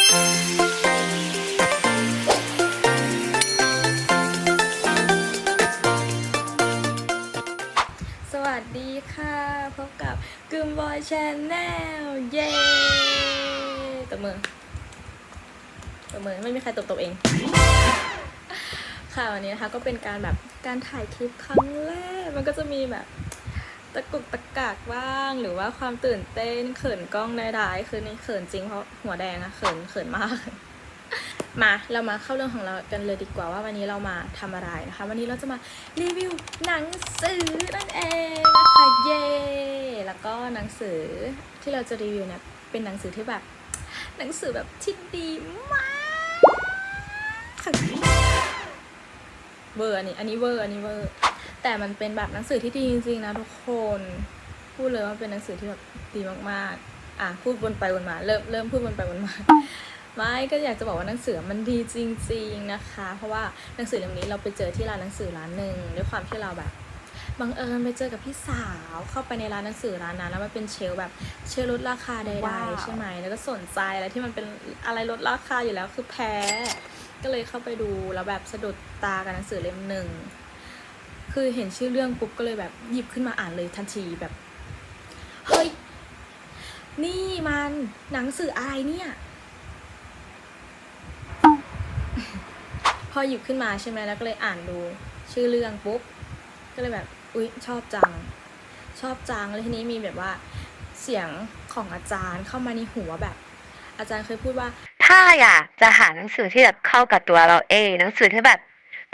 สวัสดีค่ะ พบกับกึมบอยชาแนลเย้ตบมือตบมือไม่มีใครตบตบเอง ค่ะวันนี้นะคะก็เป็นการแบบการถ่ายคลิปครั้งแรก มันก็จะมีแบบ ตะกุกตะกากบ้าง หรือว่าความตื่นเต้นเขินกล้องใดๆคือในเขินจริงเพราะหัวแดงอะเขินเขินมาก มาเรามาเข้าเรื่องของเรากันเลยดีกว่าว่าวันนี้เรามาทำอะไรนะคะ วันนี้เราจะมารีวิวหนังสือนั่นเองนะคะเย้แล้วก็หนังสือที่เราจะรีวิวเนี่ยเป็นหนังสือที่แบบ หนังสือแบบที่ดีมากเวอร์อันนี้อันนี้เวอร์อันนี้เวอร์ แต่มันเป็นแบบหนังสือที่ดีจริงๆนะทุกคน พูดเลยว่าเป็นหนังสือที่แบบดีมากๆ อะพูดวนไปวนมา เริ่มเริ่มพูดวนไปวนมาไม่ก็อยากจะบอกว่าหนังสือมันดีจริง ๆนะคะ เพราะว่าหนังสือเล่มนี้เราไปเจอที่ร้านหนังสือร้านหนึ่งด้วยความที่เราแบบบังเอิญไปเจอกับพี่สาวเข้าไปในร้านหนังสือร้านนั้นแล้วมันเป็นเชลแบบเชลลดราคาใดๆใช่ไหมแล้วก็สนใจอะไรที่มันเป็นอะไรลดราคาอยู่แล้วคือแพ้ ก็เลยเข้าไปดูแล้วแบบสะดุดตากับหนังสือเล่มหนึ่ง คือเห็นชื่อเรื่องปุ๊บก็เลยแบบหยิบขึ้นมาอ่านเลยทันทีแบบเฮ้ยนี่มันหนังสืออะไรเนี่ย พอหยิบขึ้นมาใช่ไหมแล้วก็เลยอ่านดูชื่อเรื่องปุ๊บก็เลยแบบอุ๊ยชอบจัง ชอบจังแล้วทีนี้มีแบบว่าเสียงของอาจารย์เข้ามาในหัวแบบ อาจารย์เคยพูดว่า ถ้าอยากจะหาหนังสือที่แบบเข้ากับตัวเราเองหนังสือที่แบบ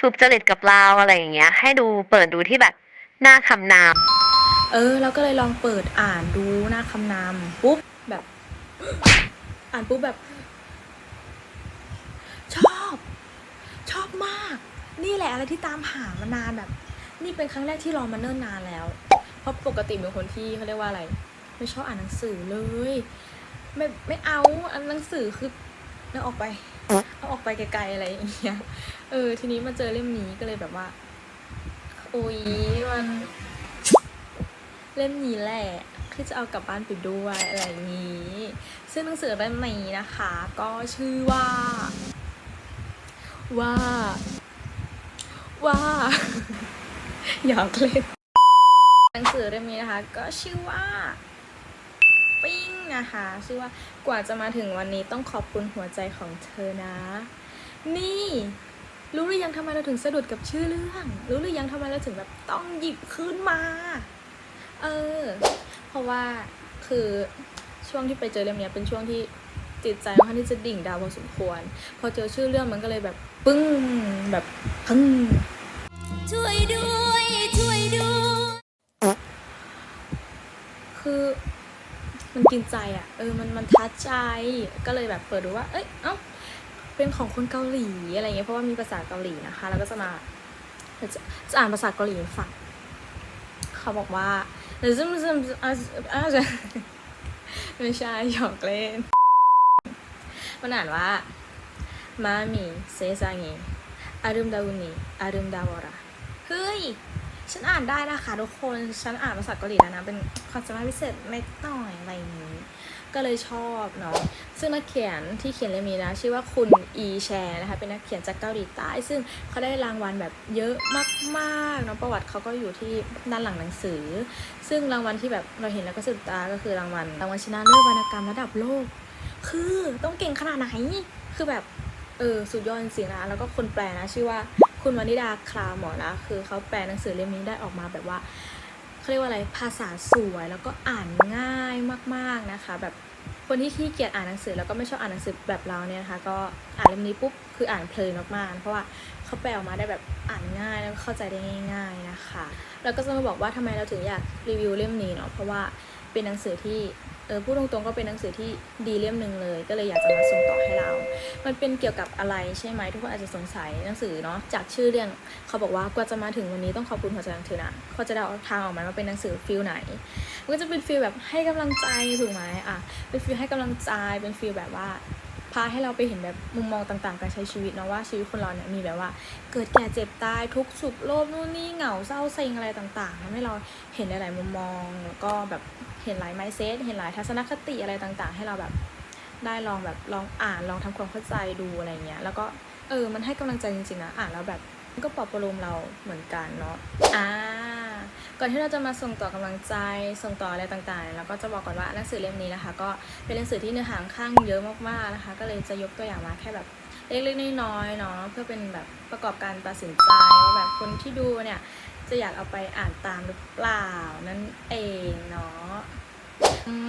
ถูกจริตกับเราอะไรอย่างเงี้ย ให้ดูเปิดดูที่แบบหน้าคำนามเออเราก็เลยลองเปิดอ่านดูหน้าคำนามปุ๊บแบบ อ่านปุ๊บแบบ ชอบ ชอบมาก นี่แหละอะไรที่ตามหามานานแบบ นี่เป็นครั้งแรกที่รอมาเนิ่นนานแล้ว เพราะปกติเป็นคนที่เขาเรียกว่าอะไร ไม่ชอบอ่านหนังสือเลย ไม่ไม่เอาอันหนังสือคือเอาออกไป เอาออกไปไกลๆอะไรอย่างเงี้ย เออ ทีนี้มาเจอเล่มนี้ก็เลยแบบว่า โอ้ยมัน เล่มนี้แหละที่จะเอากลับบ้านไปด้วยอะไรอย่างนี้ ซึ่งหนังสือเล่มนี้นะคะ ก็ชื่อว่า ว่า ว่าอยากเล่นหนังสือเล่มนี้นะคะ ก็ชื่อว่า นะคะ ชื่อว่ากว่าจะมาถึงวันนี้ต้องขอบคุณหัวใจของเธอนะ นี่รู้หรือยังทำไมเราถึงสะดุดกับชื่อเรื่อง รู้หรือยังทำไมเราถึงแบบต้องหยิบขึ้นมา เออ เพราะว่าคือช่วงที่ไปเจอเล่มเนี้ยเป็นช่วงที่จิตใจค่อนข้างที่จะดิ่งดาวพอสมควร พอเจอชื่อเรื่องมันก็เลยแบบปึ้งแบบปึ้งช่วยด้วย ช่วยด้วย คือ มันกินใจอะ่ะ เออ มันมันทัดใจ ก็เลยแบบเปิดดูว่า เอ้ย เอ้า เป็นของคนเกาหลีอะไรเงี้ย เพราะว่ามีภาษาเกาหลีนะคะ แล้วก็จะมาจะจะอ่านภาษาเกาหลีฟังเขาบอกว่าซึมซึมอะอะไม่ใช่หยอกเล่น มันอ่านว่า มามีเซซังเงอารุมดาวุนีอารุมดาวราเฮ้ย ฉันอ่านได้นะคะทุกคนฉันอ่านภาษาเกาหลีแล้วนะ เป็นความสามารถพิเศษเล็กหน่อยอะไรนี้ ก็เลยชอบเนาะซึ่งนักเขียนที่เขียนเล่มนี้นะ ชื่อว่าคุณอีแชร์นะคะ เป็นนักเขียนจากเกาหลีใต้ ซึ่งเขาได้รางวัลแบบเยอะมากๆเนาะประวัติเขาก็อยู่ที่ด้านหลังหนังสือ ซึ่งรางวัลที่แบบเราเห็นแล้วก็สะดุดตาก็คือรางวัลรางวัลชนะเลิศวรรณกรรมระดับโลก คือต้องเก่งขนาดไหนคือแบบเออสุดยอดจริงๆนะแล้วก็คนแปลนะชื่อว่า คุณวานิดาคลาหมอนะคือเขาแปลหนังสือเล่มนี้ได้ออกมาแบบว่าเขาเรียกว่าอะไรภาษาสวยแล้วก็อ่านง่ายมาก ๆนะคะ แบบคนที่ขี้เกียจอ่านหนังสือแล้วก็ไม่ชอบอ่านหนังสือแบบเราเนี่ยนะคะ ก็อ่านเล่มนี้ปุ๊บคืออ่านเพลินมากๆ เพราะว่าเขาแปลออกมาได้แบบอ่านง่ายแล้วก็เข้าใจได้ง่าย ๆนะคะ แล้วก็จะมาบอกว่าทำไมเราถึงอยากรีวิวเล่มนี้เนาะเพราะว่าเป็นหนังสือที่ เออพูดตรงๆก็เป็นหนังสือที่ดีเล่มหนึ่งเลย ก็เลยอยากจะมาส่งต่อให้เรา มันเป็นเกี่ยวกับอะไรใช่ไหมทุกคนอาจจะสงสัยหนังสือเนาะจากชื่อเรื่องเขาบอกว่ากว่าจะมาถึงวันนี้ต้องขอบคุณหัวใจของเธอนะเขาจะเดาทางออกมาว่าเป็นหนังสือฟิลไหนมันก็จะเป็นฟิลแบบให้กำลังใจถูกไหมอะเป็นฟิลให้กำลังใจเป็นฟิลแบบว่าพาให้เราไปเห็นแบบมุมมองต่างๆ การใช้ชีวิตเนาะว่าชีวิตคนเราเนี่ยมีแบบว่า เกิดแก่เจ็บตายทุกข์สุขโลภนู่นนี่เหงาเศร้าเซ็งอะไรต่างๆทำให้เราเห็นหลายๆมุมมองแล้วก็แบบ เห็นหลายไมเซตเห็นหลายทัศนคติอะไรต่างๆ ให้เราแบบได้ลองแบบลองอ่านลองทำความเข้าใจดูอะไรเงี้ยแล้วก็เออมันให้กำลังใจจริงๆนะอ่านแล้วแบบมันก็ปลอบประโลมเราเหมือนกันเนาะอ่าก่อนที่เราจะมาส่งต่อกำลังใจส่งต่ออะไรต่างๆเนี่ยเราก็จะบอกก่อนว่าหนังสือเล่มนี้นะคะ ก็เป็นหนังสือที่เนื้อหาข้างเยอะมากๆนะคะ ก็เลยจะยกตัวอย่างมาแค่แบบเล็กๆน้อยๆเนาะเพื่อเป็นแบบประกอบการตัดสินใจว่าแบบคนที่ดูเนี่ย จะอยากเอาไปอ่านตามหรือเปล่านั่นเองเนาะ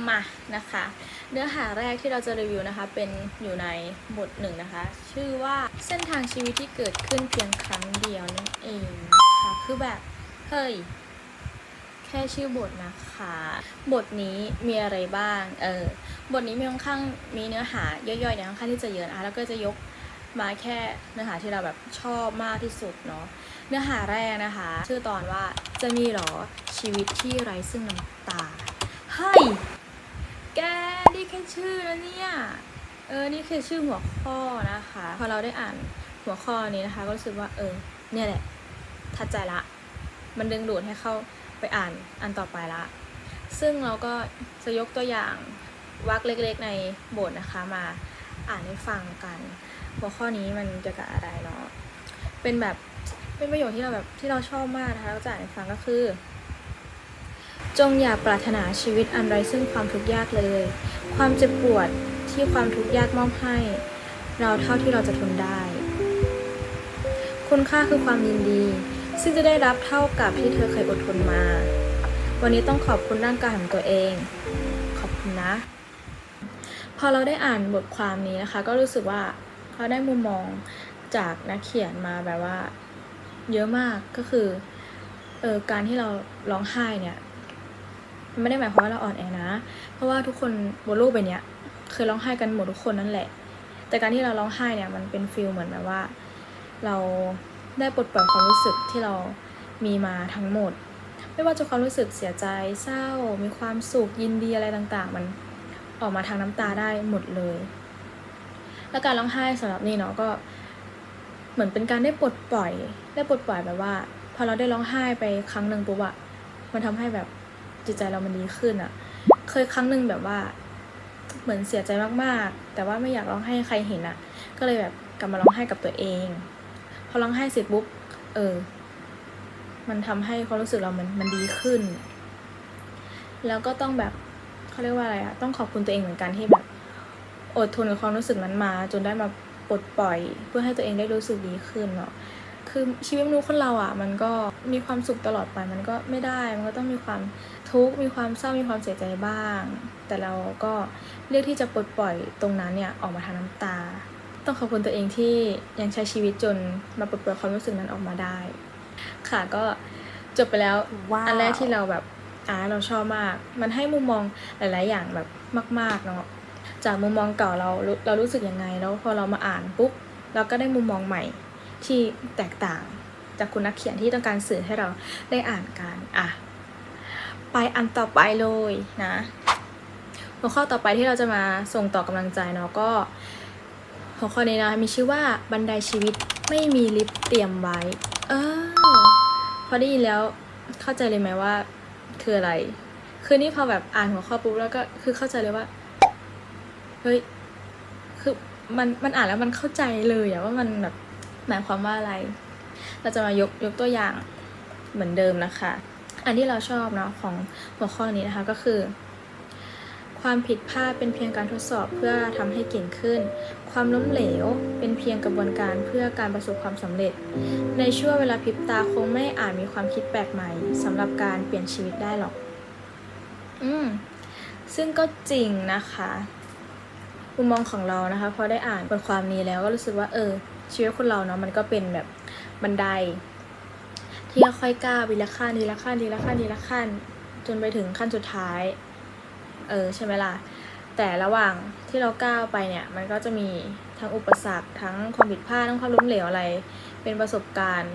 มานะคะ เนื้อหาแรกที่เราจะรีวิวนะคะ เป็นอยู่ในบทหนึ่งนะคะ ชื่อว่าเส้นทางชีวิตที่เกิดขึ้นเพียงครั้งเดียวนั่นเองนะคะคือแบบเฮ้ยแค่ชื่อบทนะคะ บทนี้มีอะไรบ้าง เออ บทนี้มีค่อนข้างมีเนื้อหาย่อยๆเนี่ยค่อนข้างที่จะเยอะนะคะแล้วก็จะยกมาแค่เนื้อหาที่เราแบบชอบมากที่สุดเนาะ เนื้อหาแรกนะคะ ชื่อตอนว่าจะมีหรอชีวิตที่ไร้ซึ่งน้ำตาเฮ้ยแกนี่แค่ชื่อแล้วเนี่ยเออนี่คือชื่อหัวข้อนะคะ พอเราได้อ่านหัวข้อนี้นะคะ ก็รู้สึกว่าเออ เนี่ยแหละทัดใจละ มันดึงดูดให้เข้าไปอ่านอันต่อไปละ ซึ่งเราก็จะยกตัวอย่างวรรคเล็กๆในบทนะคะมาอ่านให้ฟังกัน หัวข้อนี้มันเกี่ยวกับอะไรเนาะเป็นแบบ เป็นประโยคที่เราแบบที่เราชอบมากนะคะเราจะอ่านให้ฟังก็คือ จงอย่าปรารถนาชีวิตอันไรซึ่งความทุกข์ยากเลย ความเจ็บปวดที่ความทุกข์ยากมอบให้ เราเท่าที่เราจะทนได้ คุณค่าคือความยินดี ซึ่งจะได้รับเท่ากับที่เธอเคยอดทนมา วันนี้ต้องขอบคุณร่างกายของตัวเอง ขอบคุณนะ พอเราได้อ่านบทความนี้นะคะ ก็รู้สึกว่าเราได้มุมมองจากนักเขียนมาแบบว่า เยอะมากก็คือเออการที่เราร้องไห้เนี่ยมันไม่ได้หมายความว่าเราอ่อนแอนะ เพราะว่าทุกคนบนโลกใบเนี้ยเคยร้องไห้กันหมดทุกคนนั่นแหละ แต่การที่เราร้องไห้เนี่ยมันเป็นฟีลเหมือนแบบว่า เราได้ปลดปล่อยความรู้สึกที่เรามีมาทั้งหมด ไม่ว่าจะความรู้สึกเสียใจเศร้า มีความสุขยินดีอะไรต่างๆ มันออกมาทางน้ำตาได้หมดเลย และการร้องไห้สำหรับนี่เนาะก็ เหมือนเป็นการได้ปลดปล่อย ได้ปลดปล่อยแบบว่า พอเราได้ร้องไห้ไปครั้งหนึ่งปุ๊บอะมันทำให้แบบจิตใจเรามันดีขึ้นอะเคยครั้งหนึ่งแบบว่า เหมือนเสียใจมากๆ แต่ว่าไม่อยากร้องไห้ให้ใครเห็นอะก็เลยแบบกลับมาร้องไห้กับตัวเอง พอร้องไห้เสร็จปุ๊บเออ มันทำให้ความรู้สึกเรามันมันดีขึ้น แล้วก็ต้องแบบเขาเรียกว่าอะไรอะต้องขอบคุณตัวเองเหมือนกันที่แบบ อดทนกับความรู้สึกนั้นมา จนได้มา ปลดปล่อย เพื่อให้ตัวเองได้รู้สึกดีขึ้นเนาะคือชีวิตมนุษย์คนเราอะ่ะ มันก็มีความสุขตลอดไปมันก็ไม่ได้ มันก็ต้องมีความทุกข์มีความเศร้ามีความเสียใจบ้าง แต่เราก็เลือกที่จะปลดปล่อยตรงนั้นเนี่ยออกมาทางน้ำตา ต้องขอบคุณตัวเองที่ยังใช้ชีวิตจนมาปลดปล่อยความรู้สึกนั้นออกมาได้ ค่ะก็จบไปแล้วว้าวอันแรกที่เราแบบอ่าเราชอบมาก มันให้มุมมองหลาย ๆ อย่างแบบมาก ๆ เนาะ จากมุมมองเก่าเราเรารู้สึกยังไง แล้วพอเรามาอ่านปุ๊บเราก็ได้มุมมองใหม่ที่แตกต่างจากคุณนักเขียนที่ต้องการสื่อให้เราได้อ่านกันอะไปอันต่อไปเลยนะหัวข้อต่อไปที่เราจะมาส่งต่อกำลังใจเนาะก็หัวข้อนี้นะมีชื่อว่าบันไดชีวิตไม่มีลิฟต์เตรียมไว้ เออ พอได้ยินแล้วเข้าใจเลยไหมว่าคืออะไร คือนี่พอแบบอ่านหัวข้อปุ๊บแล้วก็คือเข้าใจเลยว่า ฮ้ยคือมันมันอ่านแล้วมันเข้าใจเลยอะว่ามันแบบหมายความว่าอะไร เราจะมายกยกตัวอย่างเหมือนเดิมนะคะ อันที่เราชอบเนาะของหัวข้อนี้นะคะก็คือ ความผิดพลาดเป็นเพียงการทดสอบเพื่อทำให้เก่งขึ้น ความล้มเหลวเป็นเพียงกระบวนการเพื่อการประสบความสำเร็จ ในช่วงเวลาพริบตาคงไม่อาจมีความคิดแปลกใหม่สำหรับการเปลี่ยนชีวิตได้หรอก อืมซึ่งก็จริงนะคะ มุมมองของเรานะคะพอได้อ่านบทความนี้แล้วก็รู้สึกว่าเออ ชีวิตคนเราเนาะมันก็เป็นแบบบันได ที่ค่อยก้าวทีละขั้นทีละขั้นทีละขั้นทีละขั้น จนไปถึงขั้นสุดท้าย เออใช่ไหมล่ะแต่ระหว่างที่เราก้าวไปเนี่ย มันก็จะมีทั้งอุปสรรคทั้งความผิดพลาดทั้งความล้มเหลวอะไร เป็นประสบการณ์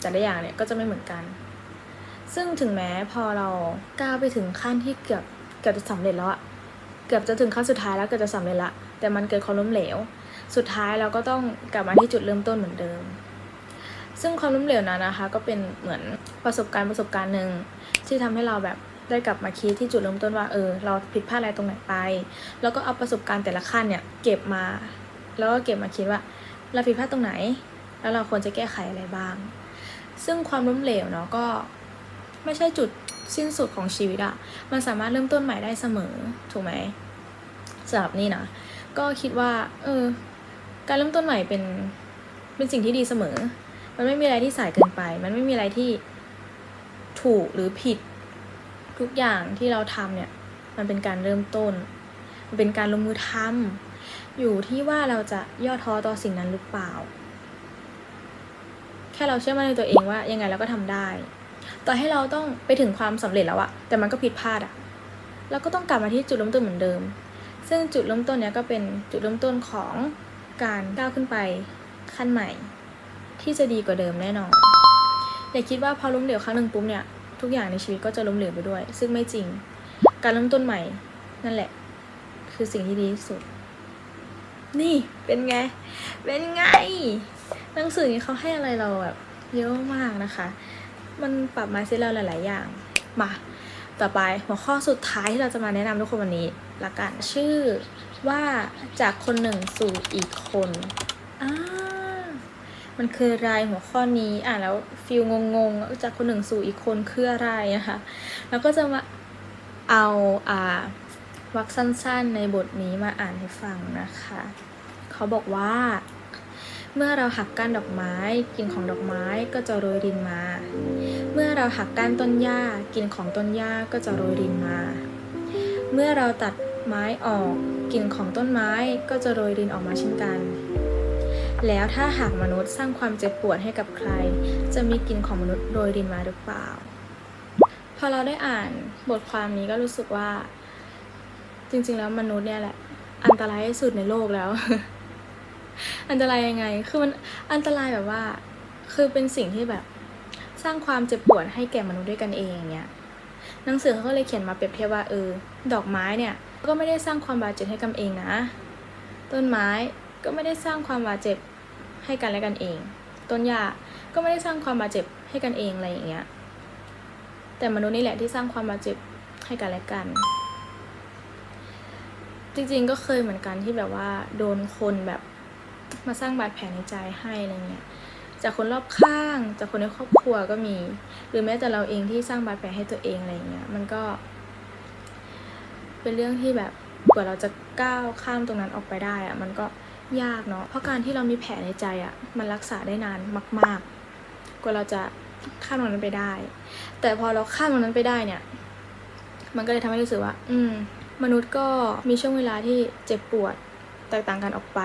แต่ละอย่างเนี่ยก็จะไม่เหมือนกัน ซึ่งถึงแม้พอเราก้าวไปถึงขั้นที่เกือบเกือบจะสำเร็จแล้วอะเกือบจะถึงขั้นสุดท้ายแล้วเกือบจะสำเร็จละ แต่มันเกิดความล้มเหลว สุดท้ายเราก็ต้องกลับมาที่จุดเริ่มต้นเหมือนเดิม ซึ่งความล้มเหลวนั้นนะคะ ก็เป็นเหมือนประสบการณ์ประสบการณ์หนึ่งที่ทำให้เราแบบได้กลับมาคิดที่จุดเริ่มต้นว่าเออเราผิดพลาดอะไรตรงไหนไป แล้วก็เอาประสบการณ์แต่ละขั้นเนี่ยเก็บมา แล้วก็เก็บมาคิดว่า เราผิดพลาดตรงไหน แล้วเราควรจะแก้ไขอะไรบ้าง ซึ่งความล้มเหลวเนาะก็ไม่ใช่จุดสิ้นสุดของชีวิตอะมันสามารถเริ่มต้นใหม่ได้เสมอ ถูกไหมสำหรับนี่นะ ก็คิดว่า เออ การเริ่มต้นใหม่เป็นเป็นสิ่งที่ดีเสมอ มันไม่มีอะไรที่สายเกินไป มันไม่มีอะไรที่ถูกหรือผิด ทุกอย่างที่เราทำเนี่ย มันเป็นการเริ่มต้น มันเป็นการลงมือทำอยู่ที่ว่าเราจะย่อท้อต่อสิ่งนั้นหรือเปล่า แค่เราเชื่อมั่นในตัวเองว่า ยังไงเราก็ทำได้ ต่อให้เราต้องไปถึงความสำเร็จแล้วอะแต่มันก็ผิดพลาดอะเราก็ต้องกลับมาที่จุดเริ่มต้นเหมือนเดิม ซึ่งจุดเริ่มต้นเนี้ยก็เป็นจุดเริ่มต้นของการก้าวขึ้นไปขั้นใหม่ ที่จะดีกว่าเดิมแน่นอนอย่าคิดว่าพอล้มเหลวครั้งหนึ่งปุ๊บเนี่ยทุกอย่างในชีวิตก็จะล้มเหลวไปด้วย ซึ่งไม่จริง การเริ่มต้นใหม่นั่นแหละ คือสิ่งที่ดีที่สุด นี่เป็นไง เป็นไง หนังสือนี้เขาให้อะไรเราแบบเยอะมากนะคะ มันปรับมาเซตเราหลาย ๆ อย่าง มา ต่อไปหัวข้อสุดท้ายที่เราจะมาแนะนำทุกคนวันนี้ละกันชื่อว่าจากคนหนึ่งสู่อีกคนอ่ามันคืออะไรหัวข้อนี้อ่านแล้วฟิลงงๆ จากคนหนึ่งสู่อีกคนคืออะไรนะคะแล้วก็จะมาเอาอ่าวรรคสั้นๆในบทนี้มาอ่านให้ฟังนะคะ เขาบอกว่า เมื่อเราหักก้านดอกไม้กลิ่นของดอกไม้ก็จะโรยรินมา เมื่อเราหักก้านต้นหญ้ากลิ่นของต้นหญ้าก็จะโรยรินมา เมื่อเราตัดไม้ออกกลิ่นของต้นไม้ก็จะโรยรินออกมาเช่นกัน แล้วถ้าหากมนุษย์สร้างความเจ็บปวดให้กับใคร จะมีกลิ่นของมนุษย์โรยรินมาหรือเปล่า พอเราได้อ่านบทความนี้ก็รู้สึกว่า จริงๆแล้วมนุษย์เนี่ยแหละอันตรายที่สุดในโลกแล้ว อันตรายยังไง คือมันอันตรายแบบว่า คือเป็นสิ่งที่แบบ สร้างความเจ็บปวดให้แก่มนุษย์ด้วยกันเองอย่างเงี้ย หนังสือเขาก็เลยเขียนมาเปรียบเทียบว่าเออ ดอกไม้เนี่ย ก็ไม่ได้สร้างความบาดเจ็บให้กันเองนะ ต้นไม้ก็ไม่ได้สร้างความบาดเจ็บให้กันและกันเอง ต้นหญ้าก็ไม่ได้สร้างความบาดเจ็บให้กันเองอะไรอย่างเงี้ย แต่มนุษย์นี่แหละที่สร้างความบาดเจ็บให้กันและกัน จริงๆก็เคยเหมือนกันที่แบบว่า โดนคนแบบ มาสร้างบาดแผลในใจให้อะไรเงี้ยจากคนรอบข้าง จากคนในครอบครัวก็มี หรือแม้แต่เราเองที่สร้างบาดแผลให้ตัวเองอะไรเงี้ยมันก็ เป็นเรื่องที่แบบกว่าเราจะก้าวข้ามตรงนั้นออกไปได้อะมันก็ยากเนาะเพราะการที่เรามีแผลในใจอะมันรักษาได้นานมาก ๆ กว่าเราจะข้ามตรงนั้นไปได้ แต่พอเราข้ามตรงนั้นไปได้เนี่ย มันก็เลยทำให้รู้สึกว่า อืม มนุษย์ก็มีช่วงเวลาที่เจ็บปวดแตกต่างกันออกไป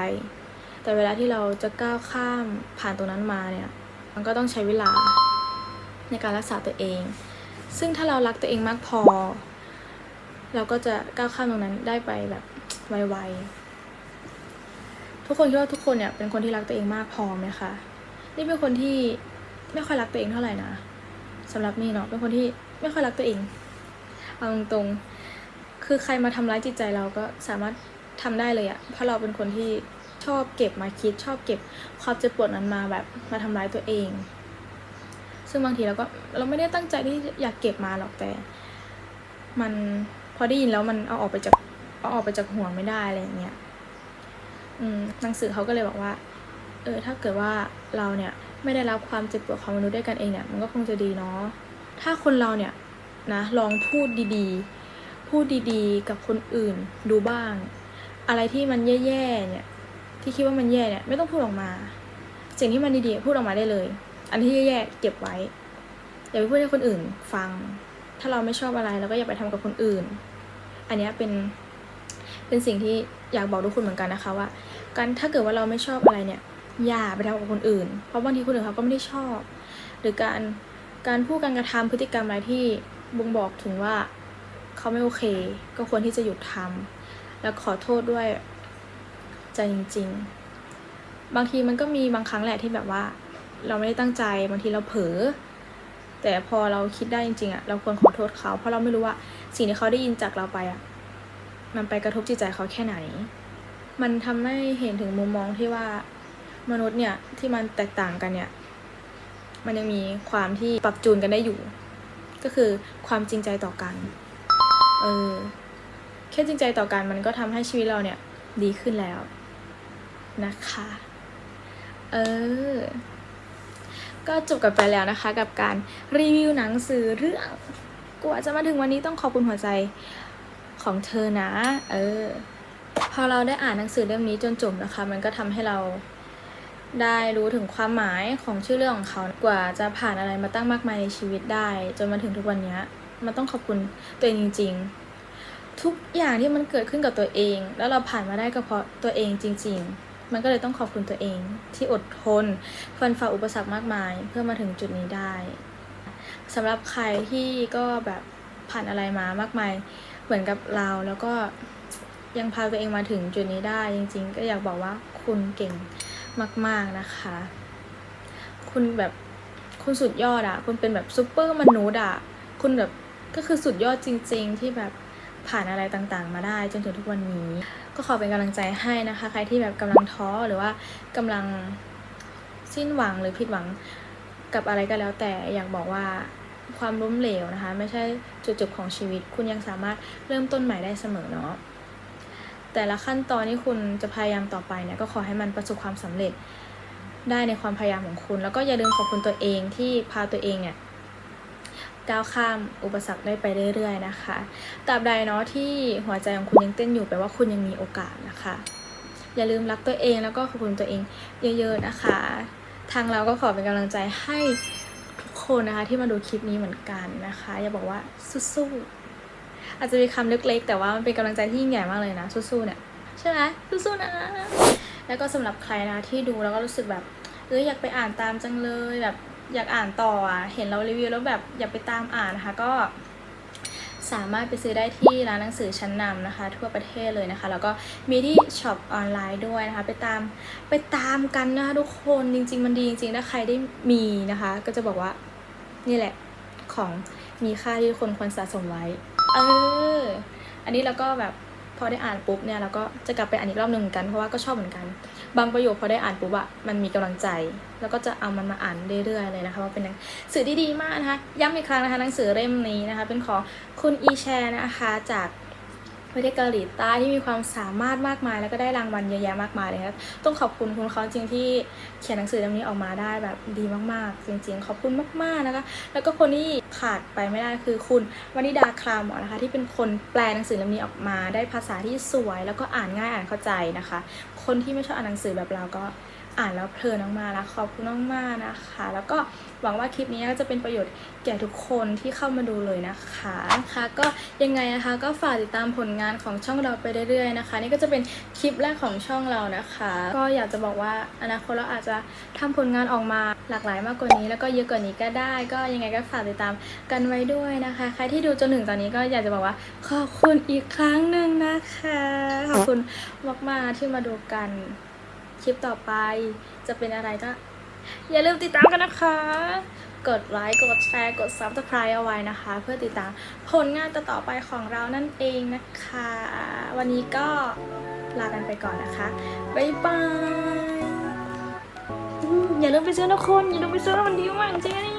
แต่เวลาที่เราจะก้าวข้ามผ่านตรงนั้นมาเนี่ย มันก็ต้องใช้เวลาในการรักษาตัวเอง ซึ่งถ้าเรารักตัวเองมากพอ เราก็จะก้าวข้ามตรงนั้นได้ไปแบบไวๆ ทุกคนคิดว่าทุกคนเนี่ยเป็นคนที่รักตัวเองมากพอไหมคะ นี่เป็นคนที่ไม่ค่อยรักตัวเองเท่าไหร่นะสำหรับนี่เนาะเป็นคนที่ไม่ค่อยรักตัวเอง เอาตรงๆ คือใครมาทำร้ายจิตใจเราก็สามารถทำได้เลยอะเพราะเราเป็นคนที่ ชอบเก็บมาคิดชอบเก็บความเจ็บปวดนั้นมาแบบมาทำร้ายตัวเอง ซึ่งบางทีเราก็เราไม่ได้ตั้งใจที่อยากเก็บมาหรอกแต่ มันพอได้ยินแล้วมันเอาออกไปจากเอาออกไปจากหัวไม่ได้อะไรอย่างเงี้ยอืมหนังสือเขาก็เลยบอกว่า เออ ถ้าเกิดว่าเราเนี่ยไม่ได้รับความเจ็บปวดของมนุษย์ด้วยกันเองเนี่ย มันก็คงจะดีเนาะถ้าคนเราเนี่ยนะลองพูดดีๆ พูดดีๆ กับคนอื่นดูบ้าง อะไรที่มันแย่ๆเนี่ย ที่คิดว่ามันแย่เนี่ยไม่ต้องพูดออกมา สิ่งที่มันดีๆพูดออกมาได้เลย อันที่แย่ๆเก็บไว้อย่าไปพูดให้คนอื่นฟัง ถ้าเราไม่ชอบอะไรเราก็อย่าไปทำกับคนอื่น อันนี้เป็นเป็นสิ่งที่อยากบอกทุกคนเหมือนกันนะคะว่าการถ้าเกิดว่าเราไม่ชอบอะไรเนี่ย อย่าไปทำกับคนอื่น เพราะบางทีคนอื่นเขาก็ไม่ได้ชอบ หรือการการพูดการกระทำพฤติกรรมอะไรที่บ่งบอกถึงว่าเขาไม่โอเค ก็ควรที่จะหยุดทำแล้วขอโทษด้วย ใจจริง ๆ บางทีมันก็มีบางครั้งแหละที่แบบว่า เราไม่ได้ตั้งใจบางทีเราเผลอแต่พอเราคิดได้จริงๆอะเราควรขอโทษเขา เพราะเราไม่รู้ว่าสิ่งที่เขาได้ยินจากเราไปอะมันไปกระทบจิตใจเขาแค่ไหน มันทำให้เห็นถึงมุมมองที่ว่ามนุษย์เนี่ยที่มันแตกต่างกันเนี่ย มันยังมีความที่ปรับจูนกันได้อยู่ ก็คือความจริงใจต่อกัน เออแค่จริงใจต่อกันมันก็ทำให้ชีวิตเราเนี่ยดีขึ้นแล้ว นะคะ เออ ก็จบกันไปแล้วนะคะ กับการรีวิวหนังสือเรื่องกว่าจะมาถึงวันนี้ต้องขอบคุณหัวใจของเธอนะ เออ พอเราได้อ่านหนังสือเล่มนี้จนจบนะคะ มันก็ทำให้เราได้รู้ถึงความหมายของชื่อเรื่องของเขากว่าจะผ่านอะไรมาตั้งมากมายในชีวิตได้ จนมาถึงทุกวันนี้มันต้องขอบคุณตัวเองจริง ๆ ทุกอย่างที่มันเกิดขึ้นกับตัวเอง แล้วเราผ่านมาได้ก็เพราะตัวเองจริง ๆ มันก็เลยต้องขอบคุณตัวเอง ที่อดทนฟันฝ่าอุปสรรคมากมาย เพื่อมาถึงจุดนี้ได้สำหรับใครที่ก็แบบผ่านอะไรมามากมาย เหมือนกับเราแล้วก็ยังพาตัวเองมาถึงจุดนี้ได้จริง ๆ ก็อยากบอกว่าคุณเก่งมาก ๆนะคะ คุณแบบคุณสุดยอดอะคุณเป็นแบบซูเปอร์มนุษย์อะคุณแบบก็คือสุดยอดจริง ๆ ที่แบบ ผ่านอะไรต่างๆ มาได้จนถึงทุกวันนี้ ก็ขอเป็นกำลังใจให้นะคะ ใครที่แบบกำลังท้อหรือว่ากำลังสิ้นหวังหรือผิดหวังกับอะไรก็แล้ว แต่อยากบอกว่าความล้มเหลวนะคะ ไม่ใช่จุดจบของชีวิต คุณยังสามารถเริ่มต้นใหม่ได้เสมอเนาะแต่ละขั้นตอนที่คุณจะพยายามต่อไปเนี่ยก็ขอให้มันประสบความสำเร็จได้ในความพยายามของคุณ แล้วก็อย่าลืมขอบคุณตัวเองที่พาตัวเองเนี่ย ก้าวข้ามอุปสรรคได้ไปเรื่อยๆนะคะตราบใดเนาะที่หัวใจของคุณยังเต้นอยู่แปลว่าคุณยังมีโอกาสนะคะ อย่าลืมรักตัวเองแล้วก็ขอบคุณตัวเองเยอะๆนะคะ ทางเราก็ขอเป็นกำลังใจให้ทุกคนนะคะที่มาดูคลิปนี้เหมือนกันนะคะ อย่าบอกว่าสู้ๆอาจจะมีคำเล็กๆ แต่ว่ามันเป็นกำลังใจที่ยิ่งใหญ่มากเลยนะสู้ๆเนี่ยใช่ไหมสู้ๆนะ แล้วก็สำหรับใครนะที่ดูแล้วก็รู้สึกแบบเอออยากไปอ่านตามจังเลยแบบ อยากอ่านต่ออะเห็นเรารีวิวแล้วแบบอยากไปตามอ่านนะคะก็สามารถไปซื้อได้ที่ร้านหนังสือชั้นนำนะคะ ทั่วประเทศเลยนะคะ แล้วก็มีที่ช็อปออนไลน์ด้วยนะคะ ไปตามไปตามกันนะคะทุกคนจริง ๆ มันดีจริงๆถ้าใครได้มีนะคะ ก็จะบอกว่านี่แหละของมีค่าที่คนควรสะสมไว้ เออ อันนี้เราก็แบบพอได้อ่านปุ๊บเนี่ยเราก็จะกลับไปอ่านอีกรอบหนึ่งกันเพราะว่าก็ชอบเหมือนกัน บางประโยคพอได้อ่านปุ๊บอะมันมีกำลังใจ แล้วก็จะเอามันมาอ่านเรื่อยๆเลยนะคะว่าเป็นหนังสือที่ดีมากนะคะย้ำอีกครั้งนะคะหนังสือเล่มนี้นะคะ เป็นของคุณอีแชร์นะคะจาก ประเทศเกาหลีใต้ที่มีความสามารถมากมาย แล้วก็ได้รางวัลเยอะแยะมากมายเลยครับ ต้องขอบคุณคุณเขาจริงที่เขียนหนังสือเล่มนี้ออกมาได้แบบดีมากๆ จริง ๆ ขอบคุณมากๆนะคะ แล้วก็คนที่ขาดไปไม่ได้คือคุณวนิดาคลามหมอนะคะ ที่เป็นคนแปลหนังสือเล่มนี้ออกมา ได้ภาษาที่สวย แล้วก็อ่านง่ายอ่านเข้าใจนะคะ คนที่ไม่ชอบอ่านหนังสือแบบเราก็ อ่านแล้วเพลินมากๆนะขอบคุณมากๆนะคะ แล้วก็หวังว่าคลิปนี้ก็จะเป็นประโยชน์แก่ทุกคนที่เข้ามาดูเลยนะคะค่ะก็ยังไงนะคะก็ฝากติดตามผลงานของช่องเราไปเรื่อยๆนะคะ นี่ก็จะเป็นคลิปแรกของช่องเรานะคะ ก็อยากจะบอกว่าอนาคตเราอาจจะทำผลงานออกมาหลากหลายมากกว่านี้ แล้วก็เยอะกว่านี้ก็ได้ ก็ยังไงก็ฝากติดตามกันไว้ด้วยนะคะ ใครที่ดูจนถึงตอนนี้ก็อยากจะบอกว่าขอบคุณอีกครั้งหนึ่งนะคะ ขอบคุณมากๆที่มาดูกัน คลิปต่อไปจะเป็นอะไรก็ อย่าลืมติดตามกันนะคะ กดไลค์กดแชร์กด subscribe เอาไว้นะคะ เพื่อติดตามผลงานต่อๆไปของเรานั่นเองนะคะ วันนี้ก็ลากันไปก่อนนะคะ บ๊ายบาย อย่าลืมไปซื้อนะคน อย่าลืมไปซื้อมันดีมากจริงๆ